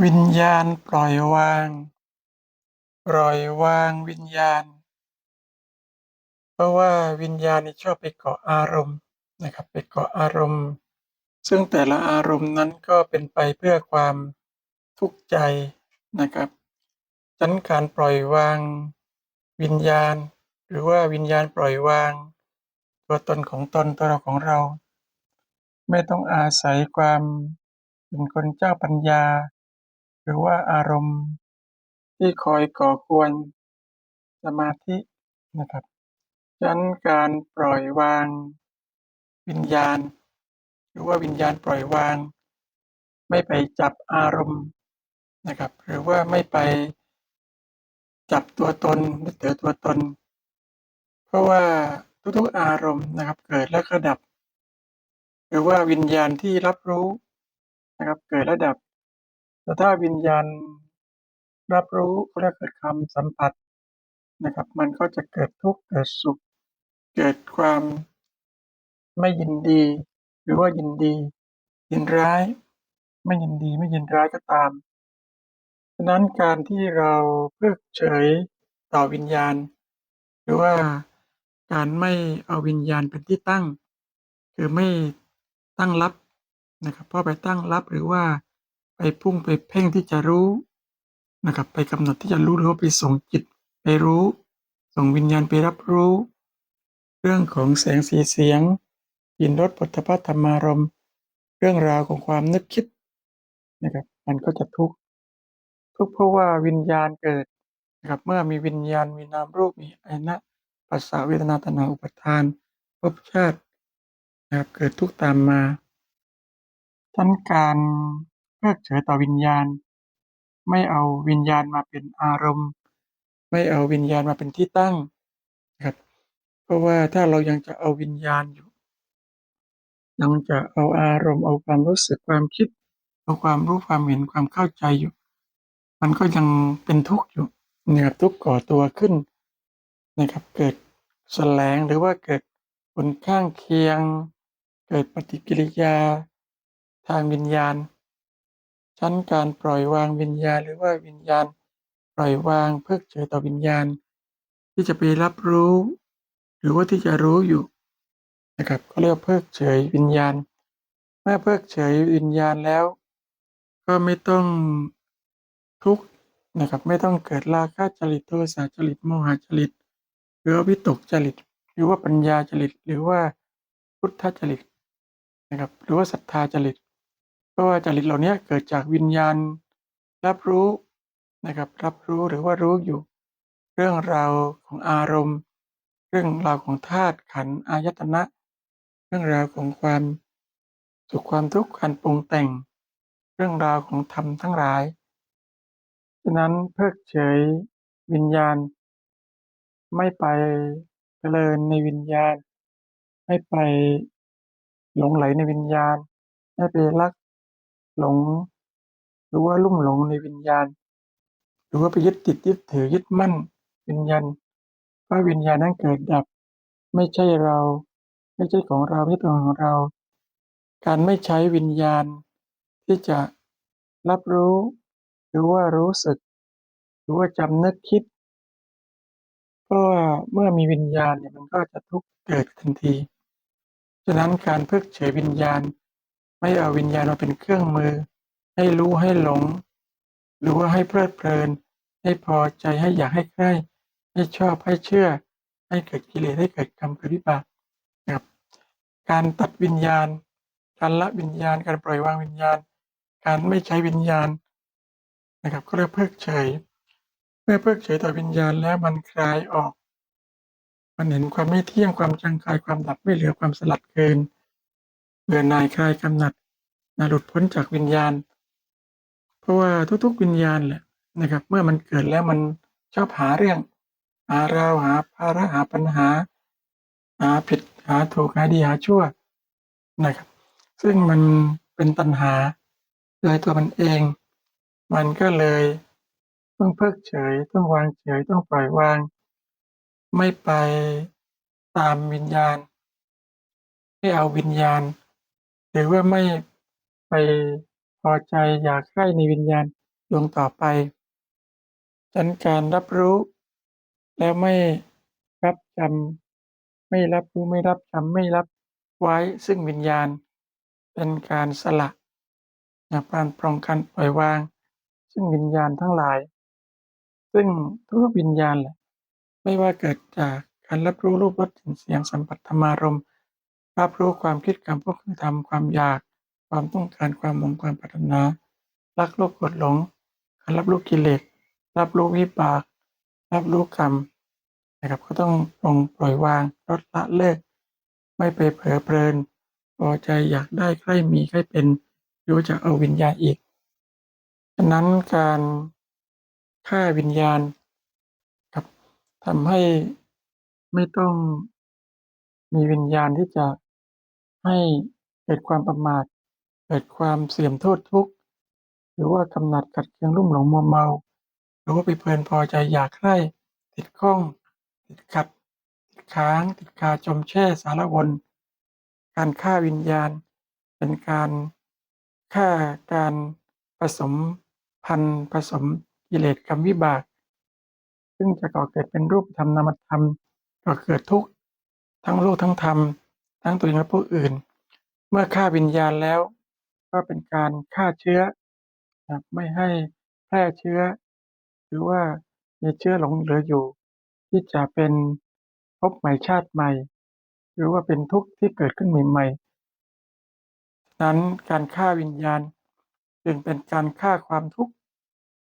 วิญญาณปล่อยวาง ปล่อยวางวิญญาณ เพราะว่าวิญญาณนี่ชอบไปเกาะอารมณ์นะครับไปเกาะอารมณ์ ซึ่งแต่ละอารมณ์นั้นก็เป็นไปเพื่อความทุกข์ใจนะครับฉะนั้นการปล่อยวางวิญญาณ หรือว่าวิญญาณปล่อยวาง ตัวตนของตนตัวเราของเรา ไม่ต้องอาศัยความเป็นคนเจ้าปัญญา หรือว่าอารมณ์ที่คอยก่อกวนสมาธินะครับฉะนั้นการปล่อยวางวิญญาณ หรือว่าวิญญาณปล่อยวาง ไม่ไปจับอารมณ์นะครับ หรือว่าไม่ไปจับตัวตนยึดถือตัวตน เพราะว่าทุกๆอารมณ์นะครับ เกิดแล้วก็ดับ หรือว่าวิญญาณที่รับรู้นะครับ เกิดและดับ แต่ถ้าวิญญาณรับรู้เขาเรียกเกิดคำสัมผัสนะครับ มันก็จะเกิดทุกข์เกิดสุข เกิดความไม่ยินดี หรือว่ายินดี ยินร้าย ไม่ยินดีไม่ยินร้ายก็ตามฉะนั้นการที่เราเพิกเฉยต่อวิญญาณ หรือว่าการไม่เอาวิญญาณเป็นที่ตั้ง คือไม่ตั้งรับนะครับเพราะไปตั้งรับหรือว่า ไปพุ่งไปเพ่งที่จะรู้นะครับไปกำหนดที่จะรู้หรือว่าไปส่งจิตไปรู้ ส่งวิญญาณไปรับรู้ เรื่องของแสงสีเสียงกลิ่นรสปุถะธรรมารมเรื่องราวของความนึกคิดนะครับ มันก็จะทุกข์ทุกข์เพราะว่าวิญญาณเกิดนะครับเมื่อมีวิญญาณมีนามรูปมีอายนะปัสสาวะเวทนาตนาอุปทานภพชาตินะครับเกิดทุกข์ตามมาทั้นการ เพิกเฉยต่อวิญญาณ ไม่เอาวิญญาณมาเป็นอารมณ์ ไม่เอาวิญญาณมาเป็นที่ตั้งนะครับ เพราะว่าถ้าเรายังจะเอาวิญญาณอยู่ยังจะเอาอารมณ์เอาความรู้สึกความคิดเอาความรู้ความเห็นความเข้าใจอยู่ มันก็ยังเป็นทุกข์อยู่นะครับทุกข์ก่อตัวขึ้นนะครับ เกิดแสลงหรือว่าเกิดผลข้างเคียง เกิดปฏิกิริยาทางวิญญาณ ชั้นการปล่อยวางวิญญาณหรือว่าวิญญาณ ปล่อยวางเพิกเฉยต่อวิญญาณ ที่จะไปรับรู้ หรือว่าที่จะรู้อยู่นะครับเขาเรียกว่าเพิกเฉยวิญญาณ เมื่อเพิกเฉยวิญญาณแล้ว ก็ไม่ต้องทุกข์นะครับไม่ต้องเกิดราคะจริตโทสะจริตโมหจริตหรือว่าวิตกจริต หรือว่าปัญญาจริต หรือว่าพุทธจริตนะครับหรือว่าศรัทธาจริต เพราะว่าจริตเหล่านี้เกิดจากวิญญาณรับรู้นะครับ รับรู้หรือว่ารู้อยู่ เรื่องราวของอารมณ์ เรื่องราวของธาตุขันธ์อายตนะ เรื่องราวของความสุขความทุกข์การปรุงแต่ง เรื่องราวของธรรมทั้งหลายฉะนั้นเพิกเฉยวิญญาณ ไม่ไปเพลินในวิญญาณ ไม่ไปหลงไหลในวิญญาณ ไม่ไปรัก หลง หรือว่าลุ่มหลงในวิญญาณ หรือว่าไปยึดติดยึดถือยึดมั่น วิญญาณว่าวิญญาณนั้นเกิดดับ ไม่ใช่เรา ไม่ใช่ของเราไม่ใช่ตัวของเรา การไม่ใช้วิญญาณ ที่จะรับรู้ หรือว่ารู้สึก หรือว่าจำนึกคิดเพราะว่าเมื่อมีวิญญาณเนี่ยมันก็จะทุกข์เกิดทันที ฉะนั้นการเพิกเฉยวิญญาณ ไม่เอาวิญญาณมาเป็นเครื่องมือ ให้รู้ให้หลง หรือว่าให้เพลิดเพลิน ให้พอใจให้อยากให้ใกล้ให้ชอบให้เชื่อ ให้เกิดกิเลสให้เกิดกรรมเกิดวิบากนะครับการตัดวิญญาณ การละวิญญาณ การปล่อยวางวิญญาณ การไม่ใช้วิญญาณนะครับก็เรียกเพิกเฉย เมื่อเพิกเฉยต่อวิญญาณแล้วมันคลายออก มันเห็นความไม่เที่ยงความจางคายความดับไม่เหลือความสลัดเกิน เบื่อหน่ายคลายกำหนัดนะหลุดพ้นจากวิญญาณ เพราะว่าทุกๆวิญญาณแหละนะครับ เมื่อมันเกิดแล้วมันชอบหาเรื่อง หาราวหาภาระหาปัญหา หาผิดหาถูกหาดีหาชั่วนะครับ ซึ่งมันเป็นตัณหาโดยตัวมันเอง มันก็เลยต้องเพิกเฉยต้องวางเฉยต้องปล่อยวาง ไม่ไปตามวิญญาณ ไม่เอาวิญญาณ หรือว่าไม่ไปพอใจอยากใกล้ในวิญญาณดวงต่อไปฉันการรับรู้ แล้วไม่รับจำไม่รับรู้ไม่รับจำไม่รับไว้ซึ่งวิญญาณ เป็นการสละนะการปรงการปล่อยวาง ซึ่งวิญญาณทั้งหลาย ซึ่งทุกวิญญาณแหละไม่ว่าเกิดจากการรับรู้รูปรสกลิ่นเสียงสัมผัสธรรมารมณ์ รับรู้ความคิดการพูดการทำความอยาก ความต้องการความหวงความปรารถนา รักโลภกรธหลงการรับรู้กิเลสรับรู้วิบาก รับรู้กรรมนะครับก็ต้องลงปล่อยวางลดละเลิก ไม่ไปเผลอเพลินพอใจอยากได้ใกล้มีใกล้เป็นรือว่าจะเอาวิญญาณอีกฉะนั้นการฆ่าวิญญาณครับทำให้ไม่ต้องมีวิญญาณที่จะ ให้เกิดความประมาท เกิดความเสื่อมโทษทุกข์ หรือว่ากำหนัดขัดเคืองรุ่มหลงมัวเมา หรือว่าไปเพลินพอใจอยากใคร่ติดข้อง ติดขัด ติดค้าง ติดคาจมแช่สารวน การฆ่าวิญญาณ เป็นการฆ่าการผสมพันธุ์ผสมกิเลสกรรมวิบาก ซึ่งจะก่อเกิดเป็นรูปธรรมนามธรรมก่อเกิดทุกข์ทั้งโลกทั้งธรรม ทั้งตัวเองและผู้อื่น เมื่อฆ่าวิญญาณแล้ว ก็เป็นการฆ่าเชื้อนะไม่ให้แพร่เชื้อ หรือว่ามีเชื้อหลงเหลืออยู่ ที่จะเป็นภพใหม่ชาติใหม่ หรือว่าเป็นทุกข์ที่เกิดขึ้นใหม่ๆนั้นการฆ่าวิญญาณ จึงเป็นการฆ่าความทุกข์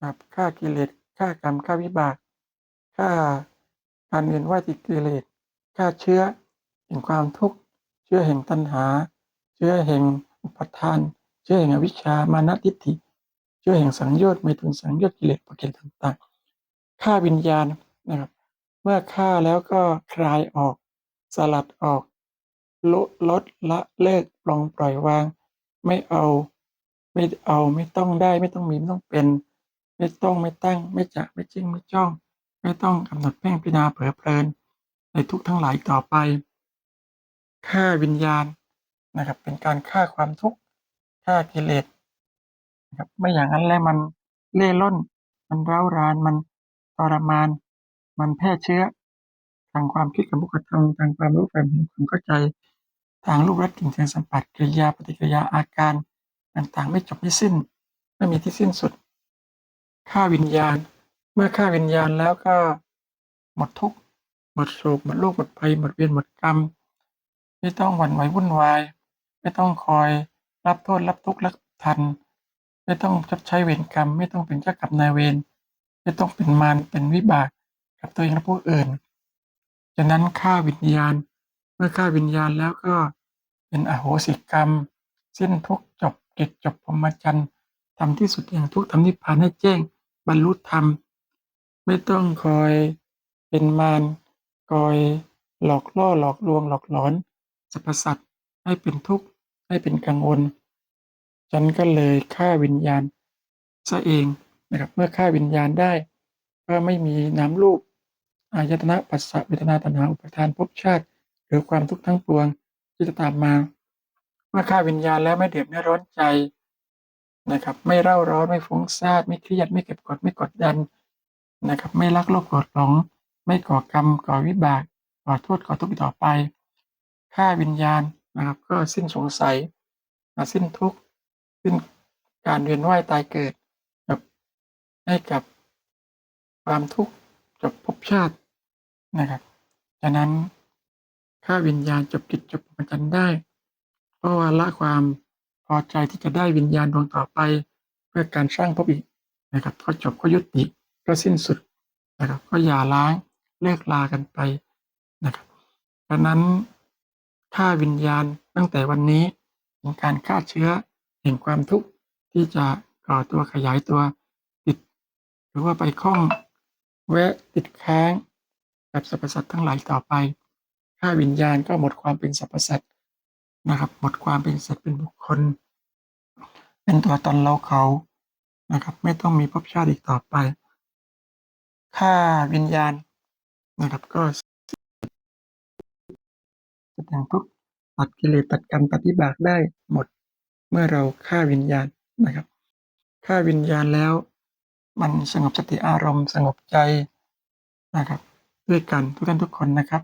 นะฆ่ากิเลสฆ่ากรรมฆ่าวิบากฆ่าการเวียนว่ายติดกิเลสฆ่าเชื้อแห่งความทุกข์ เชื้อแห่งตัณหา เชื้อแห่งอุปทาน เชื้อแห่งอวิชชามานะทิฏฐิ เชื้อแห่งสังโยชน์ไม่ทุนสังโยชน์กิเลสประเกตต่างๆฆ่าวิญญาณนะครับ เมื่อฆ่าแล้วก็คลายออก สลัดออกลดลดละเลิกปลงปล่อยวาง ไม่เอาไม่เอาไม่ต้องได้ไม่ต้องมีไม่ต้องเป็น ไม่ต้องไม่ตั้ง ไม่จะไม่จิ้งไม่จ้อง ไม่ต้องกำหนดเพ่งพิจารณาเผลอเพลินในทุกทั้งหลายต่อไป ฆ่าวิญญาณนะครับ เป็นการฆ่าความทุกข์ฆ่ากิเลสนะครับไม่อย่างนั้นแล้วมันเล่ร่อน มันร้าวราน มันทรมาน มันแพร่เชื้อ ทางความคิดกับมุขธรรมทางความรู้ความเห็นความเข้าใจ ทางรูปรสกลิ่นเสียงสัมผัสกิริยาปฏิกิริยาอาการต่างๆ ไม่จบไม่สิ้น ไม่มีที่สิ้นสุดฆ่าวิญญาณ เมื่อฆ่าวิญญาณแล้วก็หมดทุกข์หมดโศกหมดโรคหมดภัยหมดเวรหมดกรรม ไม่ต้องหวั่นไหววุ่นวาย ไม่ต้องคอยรับโทษรับทุกข์รับทัน ไม่ต้องชดใช้เวรกรรม ไม่ต้องเป็นเจ้ากรรมนายเวรไม่ต้องเป็นมารเป็นวิบากกับตัวเองและผู้อื่นฉะนั้นฆ่าวิญญาณ เมื่อฆ่าวิญญาณแล้วก็เป็นอโหสิกรรม สิ้นทุกจบเกิจจบพรหมจรรย์ทำที่สุดแห่งทุกทำนิพพานให้แจ้งบรรลุธรรม ไม่ต้องคอยเป็นมารคอยหลอกล่อหลอกลวงหลอกหลอน สรรพสัตว์ให้เป็นทุกข์ให้เป็นกังวล ฉันก็เลยฆ่าวิญญาณซะเองนะครับ เมื่อฆ่าวิญญาณได้ ก็ไม่มีน้ำรูปอายตนะปัสสะเวทนาตัณหาอุปทานภพชาติ หรือความทุกข์ทั้งปวงที่จะตามมา เมื่อฆ่าวิญญาณแล้วไม่เดือดไม่ร้อนใจนะครับ ไม่เร่าร้อนไม่ฟุ้งซ่านไม่เครียดไม่เก็บกดไม่กดดันนะครับ ไม่รักโลภโกรธหลง ไม่ก่อกรรมก่อวิบากก่อโทษก่อทุกข์ต่อไป ฆ่าวิญญาณนะครับ ก็สิ้นสงสัยสิ้นทุกข์สิ้นการเวียนว่ายตายเกิดกับให้กับความทุกข์จบภพชาตินะครับฉะนั้นฆ่าวิญญาณจบกิจจบประจันได้ เพราะว่าละความพอใจที่จะได้วิญญาณดวงต่อไป เพื่อการสร้างภพอีกนะครับ ก็จบก็ยุติก็สิ้นสุดนะครับ ก็อย่าล้างเลิกลากันไปนะครับฉะนั้น ฆ่าวิญญาณตั้งแต่วันนี้เป็นการฆ่าเชื้อแห่งความทุกข์ที่จะก่อตัวขยายตัวติด หรือว่าไปคล้องแวะติดค้างกับสรรพสัตว์ทั้งหลายต่อไปฆ่าวิญญาณก็หมดความเป็นสรรพสัตว์นะครับ หมดความเป็นสัตว์เป็นบุคคล เป็นตัวตนเราเขานะครับ ไม่ต้องมีภพชาติอีกต่อไปฆ่าวิญญาณนะครับก็ แสดงทุกตัดกิเลสตัดกรรมตัดวิบากได้หมด เมื่อเราฆ่าวิญญาณนะครับฆ่าวิญญาณแล้ว มันสงบสติอารมณ์ สงบใจนะครับ ด้วยกันทุกท่านทุกคนนะครับ